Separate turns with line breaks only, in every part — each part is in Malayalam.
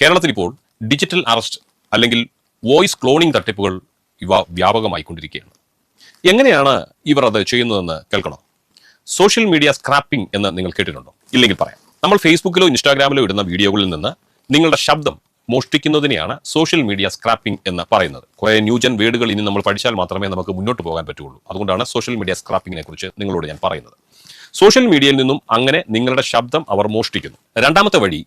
കേരളത്തിൽ ഇപ്പോൾ ഡിജിറ്റൽ അറസ്റ്റ് അല്ലെങ്കിൽ വോയിസ് ക്ലോണിംഗ് തട്ടിപ്പുകൾ ഇവ വ്യാപകമായിക്കൊണ്ടിരിക്കുകയാണ്. എങ്ങനെയാണ് ഇവർ അത് ചെയ്യുന്നതെന്ന് കേൾക്കണം? സോഷ്യൽ മീഡിയ സ്ക്രാപ്പിംഗ് എന്ന് നിങ്ങൾ കേട്ടിട്ടുണ്ടോ? ഇല്ലെങ്കിൽ പറയാം. നമ്മൾ ഫേസ്ബുക്കിലോ ഇൻസ്റ്റാഗ്രാമിലോ ഇടുന്ന വീഡിയോകളിൽ നിന്ന് നിങ്ങളുടെ ശബ്ദം മോഷ്ടിക്കുന്നതിനെയാണ് സോഷ്യൽ മീഡിയ സ്ക്രാപ്പിംഗ് എന്ന് പറയുന്നത്. കുറെ ന്യൂജൻ വേർഡുകൾ ഇനി നമ്മൾ പഠിച്ചാൽ മാത്രമേ നമുക്ക് മുന്നോട്ട് പോകാൻ പറ്റുള്ളൂ അതുകൊണ്ടാണ് സോഷ്യൽ മീഡിയ സ്ക്രാപ്പിങ്ങിനെ കുറിച്ച് നിങ്ങളോട് ഞാൻ പറയുന്നത്. സോഷ്യൽ മീഡിയയിൽ നിന്നും അങ്ങനെ നിങ്ങളുടെ ശബ്ദം അവർ മോഷ്ടിക്കുന്നു. രണ്ടാമത്തെ വഴി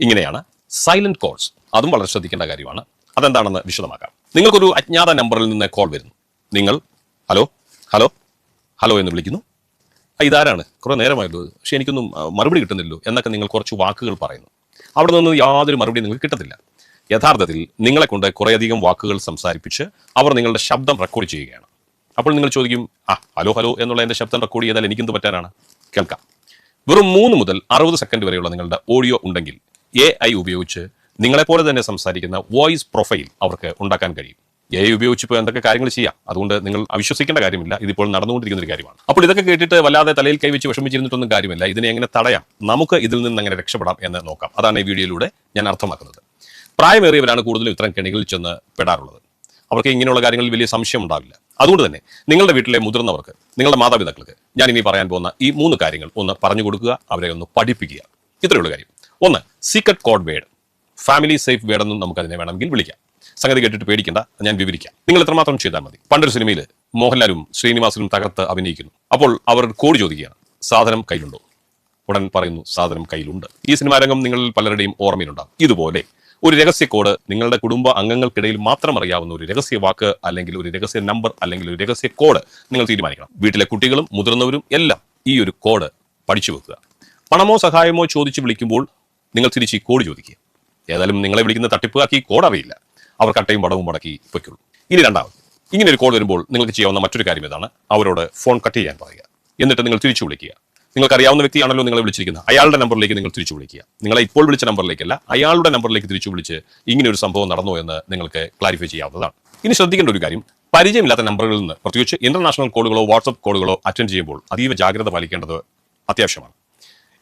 ഇങ്ങനെയാണ്. സൈലന്റ് കോൾസ് അതും വളരെ ശ്രദ്ധിക്കേണ്ട കാര്യമാണ്. അതെന്താണെന്ന് വിശദമാക്കാം. നിങ്ങൾക്കൊരു അജ്ഞാത നമ്പറിൽ നിന്ന് കോൾ വരുന്നു. നിങ്ങൾ ഹലോ ഹലോ ഹലോ എന്ന് വിളിക്കുന്നു. "ആ, ഇതാരാണ്? കുറേ നേരമായല്ലോ. പക്ഷെ എനിക്കൊന്നും മറുപടി കിട്ടുന്നില്ലല്ലോ എന്നൊക്കെ നിങ്ങൾ കുറച്ച് വാക്കുകൾ പറയുന്നു. അവിടെ നിന്ന് യാതൊരു മറുപടി നിങ്ങൾക്ക് കിട്ടത്തില്ല. യഥാർത്ഥത്തിൽ നിങ്ങളെ കൊണ്ട് കുറേയധികം വാക്കുകൾ സംസാരിപ്പിച്ച് അവർ നിങ്ങളുടെ ശബ്ദം റെക്കോർഡ് ചെയ്യുകയാണ്. അപ്പോൾ നിങ്ങൾ ചോദിക്കും ആ ഹലോ ഹലോ എന്നുള്ള എന്റെ ശബ്ദം റെക്കോർഡ് ചെയ്താൽ എനിക്കെന്ത് പറ്റാനാണ്? കേൾക്കാം. വെറും മൂന്ന് മുതൽ അറുപത് സെക്കൻഡ് വരെയുള്ള നിങ്ങളുടെ ഓഡിയോ ഉണ്ടെങ്കിൽ എ ഐ ഉപയോഗിച്ച് നിങ്ങളെപ്പോലെ തന്നെ സംസാരിക്കുന്ന വോയിസ് പ്രൊഫൈൽ അവർക്ക് ഉണ്ടാക്കാൻ കഴിയും. എ ഐ ഉപയോഗിച്ച് ഇപ്പോൾ എന്തൊക്കെ കാര്യങ്ങൾ ചെയ്യാം? അതുകൊണ്ട് നിങ്ങൾ അവിശ്വസിക്കേണ്ട കാര്യമില്ല. ഇതിപ്പോൾ നടന്നുകൊണ്ടിരിക്കുന്ന ഒരു കാര്യമാണ്. അപ്പോൾ ഇതൊക്കെ കേട്ടിട്ട് വല്ലാതെ തലയിൽ കൈവച്ച് വിഷമിച്ചിരുന്നിട്ടൊന്നും കാര്യമില്ല. ഇതിനെ എങ്ങനെ തടയാം? നമുക്ക് ഇതിൽ നിന്ന് എങ്ങനെ രക്ഷപ്പെടാം എന്ന് നോക്കാം. അതാണ് ഈ വീഡിയോയിലൂടെ ഞാൻ അർത്ഥമാക്കുന്നത്. പ്രായമേറിയവരാണ് കൂടുതലും ഇത്തരം കെണികളിൽ ചെന്ന് പെടാറുള്ളത്. അവർക്ക് ഇങ്ങനെയുള്ള കാര്യങ്ങളിൽ വലിയ സംശയം ഉണ്ടാവില്ല. അതുകൊണ്ട് തന്നെ നിങ്ങളുടെ വീട്ടിലെ മുതിർന്നവർക്ക് നിങ്ങളുടെ മാതാപിതാക്കൾക്ക് ഞാൻ ഇനി പറയാൻ പോകുന്ന ഈ മൂന്ന് കാര്യങ്ങൾ ഒന്ന് പറഞ്ഞു കൊടുക്കുക അവരെ ഒന്ന് പഠിപ്പിക്കുക. ഇത്രയുള്ള കാര്യം. ഒന്ന് secret code word family safe word എന്നും നമുക്ക് അതിനെ വേണമെങ്കിൽ വിളിക്കാം. സംഗതി കേട്ടിട്ട് പേടിക്കേണ്ട ഞാൻ വിവരിക്കാം. നിങ്ങൾ എത്രമാത്രം ചെയ്താൽ മതി. പണ്ടൊരു സിനിമയിൽ മോഹൻലാലും ശ്രീനിവാസനും തകർത്ത് അഭിനയിക്കുന്നു. അപ്പോൾ അവർ കോഡ് ചോദിക്കുകയാണ് സാധനം കയ്യിലുണ്ടോ? ഉടൻ പറയുന്നു സാധനം കയ്യിലുണ്ട്. ഈ സിനിമാ രംഗം നിങ്ങളിൽ പലരുടെയും ഓർമ്മയിലുണ്ടാകും ഇതുപോലെ ഒരു രഹസ്യ കോഡ് നിങ്ങളുടെ കുടുംബ അംഗങ്ങൾക്കിടയിൽ മാത്രം അറിയാവുന്ന ഒരു രഹസ്യ വാക്ക് അല്ലെങ്കിൽ ഒരു രഹസ്യ നമ്പർ അല്ലെങ്കിൽ ഒരു രഹസ്യ കോഡ് നിങ്ങൾ തീരുമാനിക്കണം. വീട്ടിലെ കുട്ടികളും മുതിർന്നവരും എല്ലാം ഈ ഒരു കോഡ് പഠിച്ചു വെക്കുക. പണമോ സഹായമോ ചോദിച്ചു വിളിക്കുമ്പോൾ നിങ്ങൾ തിരിച്ച് ഈ കോഡ് ചോദിക്കുക. ഏതായാലും നിങ്ങളെ വിളിക്കുന്ന തട്ടിപ്പുകാർക്ക് ഈ കോഡ് അറിയില്ല. അവർ കട്ടയും പടവും മുടക്കി വയ്ക്കുള്ളൂ ഇനി രണ്ടാമത് ഇങ്ങനെ ഒരു കോൾ വരുമ്പോൾ നിങ്ങൾക്ക് ചെയ്യാവുന്ന മറ്റൊരു കാര്യം ഇതാണ് അവരോട് ഫോൺ കട്ട് ചെയ്യാൻ പറയുക. എന്നിട്ട് നിങ്ങൾ തിരിച്ചു വിളിക്കുക. നിങ്ങൾക്ക് അറിയാവുന്ന വ്യക്തിയാണല്ലോ നിങ്ങളെ വിളിച്ചിരിക്കുന്നത്. അയാളുടെ നമ്പറിലേക്ക് നിങ്ങൾ തിരിച്ചു വിളിക്കുക. നിങ്ങളെ ഇപ്പോൾ വിളിച്ച നമ്പറിലേക്കല്ല അയാളുടെ നമ്പറിലേക്ക് തിരിച്ചു വിളിച്ച് ഇങ്ങനെ ഒരു സംഭവം നടന്നോ എന്ന് നിങ്ങൾക്ക് ക്ലാരിഫൈ ചെയ്യാവുന്നതാണ്. ഇനി ശ്രദ്ധിക്കേണ്ട ഒരു കാര്യം പരിചയമില്ലാത്ത നമ്പറുകളിൽ നിന്ന് പ്രത്യേകിച്ച് ഇന്റർനാഷണൽ കോളുകളോ വാട്സ്ആപ്പ് കോളുകളോ അറ്റൻഡ് ചെയ്യുമ്പോൾ അതീവ ജാഗ്രത പാലിക്കേണ്ടത് അത്യാവശ്യമാണ്.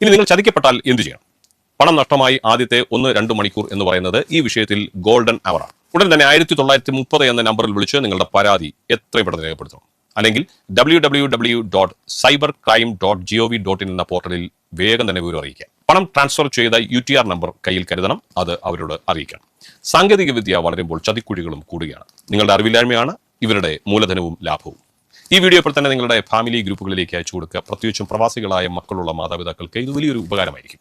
ഇനി നിങ്ങൾ ചതിക്കപ്പെട്ടാൽ എന്തു ചെയ്യണം? പണം നഷ്ടമായി ആദ്യത്തെ ഒന്ന് രണ്ട് മണിക്കൂർ എന്ന് പറയുന്നത് ഈ വിഷയത്തിൽ ഗോൾഡൻ അവറാണ് ഉടൻ തന്നെ ആയിരത്തി തൊള്ളായിരത്തി മുപ്പത് എന്ന നമ്പറിൽ വിളിച്ച് നിങ്ങളുടെ പരാതി എത്ര പെട്ടെന്ന് രേഖപ്പെടുത്തണം. അല്ലെങ്കിൽ W W W dot cyber crime dot G O V dot in എന്ന പോർട്ടലിൽ വേഗം തന്നെ വിവരം അറിയിക്കാം. പണം ട്രാൻസ്ഫർ ചെയ്ത യു ടി ആർ നമ്പർ കയ്യിൽ കരുതണം അത് അവരോട് അറിയിക്കണം. സാങ്കേതിക വിദ്യ വളരുമ്പോൾ ചതിക്കുഴികളും കൂടുകയാണ്. നിങ്ങളുടെ അറിവില്ലായ്മയാണ് ഇവരുടെ മൂലധനവും ലാഭവും. ഈ വീഡിയോ ഇപ്പോൾ തന്നെ നിങ്ങളുടെ ഫാമിലി ഗ്രൂപ്പുകളിലേക്ക് അയച്ചു കൊടുക്കുക. പ്രത്യേകിച്ചും പ്രവാസികളായ മക്കളുള്ള മാതാപിതാക്കൾക്ക് ഇത് വലിയൊരു ഉപകാരമായിരിക്കും.